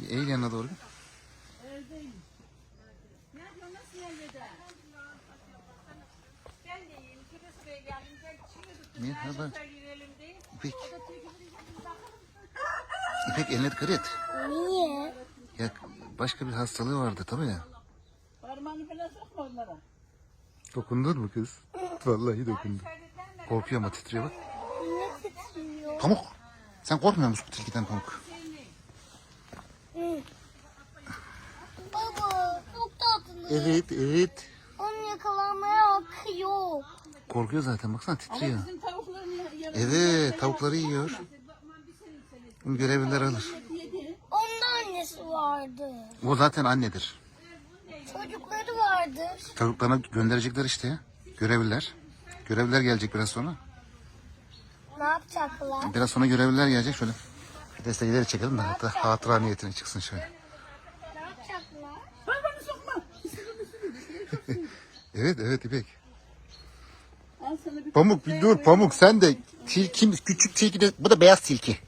Eğil yanına doğru. Ben de iyiyim. Kıbrıs Bey geldim. Merhaba. İpek. İpek eline dikkat et. Niye? Ya başka bir hastalığı vardı tabii ya. Parmağını falan sokma onlara. Dokundun mu kız? Vallahi dokundum. Korkuyor ama titriyor bak. Niye titriyor? Pamuk. Sen korkmuyor musun bu tilkiden Pamuk? Baba çok tatlı. Evet evet. Onun yakalanmaya hakkı yok. Korkuyor zaten baksana titriyor. Bizim tavuklarını yemek Evet tavukları yiyor. Bunu görevliler alır. Onun annesi vardı. O zaten annedir. Çocukları vardır. Çocuklarına gönderecekler işte ya. Görevliler. Görevliler gelecek biraz sonra. Ne yapacaklar? Biraz sonra görevliler gelecek şöyle. Destekleri çekelim de hatta hatıra niyetine çıksın şöyle. Ne yapacaklar? Parmağını sokma. Evet evet İpek. Al sana bir Pamuk bir dur Pamuk sen de tilki küçük tilki de bu da beyaz tilki.